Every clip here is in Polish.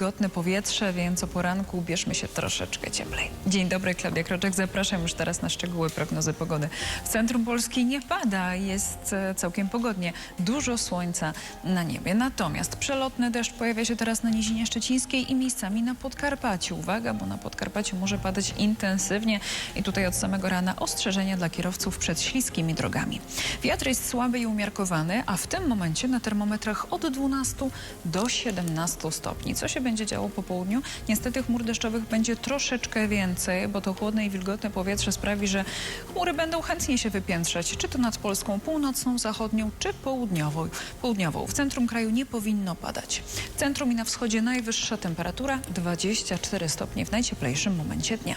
Gotne powietrze, więc o poranku bierzmy się troszeczkę cieplej. Dzień dobry, Klaudia Kroczek. Zapraszam już teraz na szczegóły prognozy pogody. W centrum Polski nie pada, jest e, całkiem pogodnie. Dużo słońca na niebie. Natomiast przelotny deszcz pojawia się teraz na Nizinie Szczecińskiej i miejscami na Podkarpaciu. Uwaga, bo na Podkarpaciu może padać intensywnie i tutaj od samego rana ostrzeżenia dla kierowców przed śliskimi drogami. Wiatr jest słaby i umiarkowany, a w tym momencie na termometrach od 12 do 17 stopni. Co się będzie działo po południu? Niestety chmur deszczowych będzie troszeczkę więcej, bo to chłodne i wilgotne powietrze sprawi, że chmury będą chętnie się wypiętrzać, czy to nad Polską północną, zachodnią, czy południową. południową. W centrum kraju nie powinno padać. W centrum i na wschodzie najwyższa temperatura 24 stopnie w najcieplejszym momencie dnia.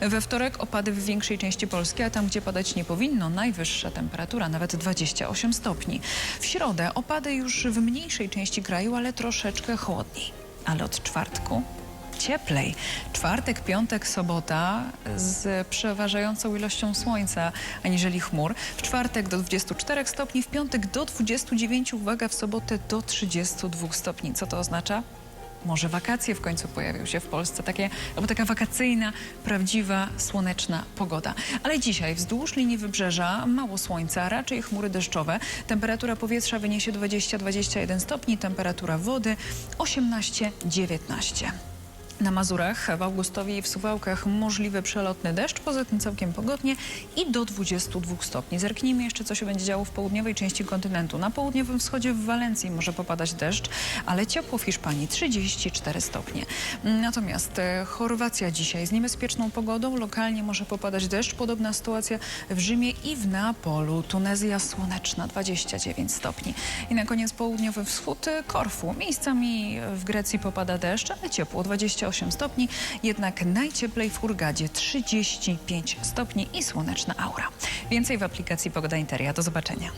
We wtorek opady w większej części Polski, a tam, gdzie padać nie powinno, najwyższa temperatura nawet 28 stopni. W środę opady już w mniejszej części kraju, ale troszeczkę chłodniej. Ale od czwartku cieplej. Czwartek, piątek, sobota z przeważającą ilością słońca aniżeli chmur. W czwartek do 24 stopni, w piątek do 29, uwaga, w sobotę do 32 stopni. Co to oznacza? Może wakacje w końcu pojawią się w Polsce, takie, albo taka wakacyjna, prawdziwa, słoneczna pogoda. Ale dzisiaj wzdłuż linii wybrzeża mało słońca, raczej chmury deszczowe. Temperatura powietrza wyniesie 20-21 stopni, temperatura wody 18-19. Na Mazurach, w Augustowie i w Suwałkach możliwy przelotny deszcz, poza tym całkiem pogodnie i do 22 stopni. Zerknijmy jeszcze, co się będzie działo w południowej części kontynentu. Na południowym wschodzie w Walencji może popadać deszcz, ale ciepło w Hiszpanii 34 stopnie. Natomiast e, Chorwacja dzisiaj z niebezpieczną pogodą, lokalnie może popadać deszcz. Podobna sytuacja w Rzymie i w Neapolu. Tunezja słoneczna 29 stopni. I na koniec południowy wschód e, Korfu. Miejscami w Grecji popada deszcz, ale ciepło 28 stopni, jednak najcieplej w Hurgadzie 35 stopni i słoneczna aura. Więcej w aplikacji Pogoda Interia. Do zobaczenia.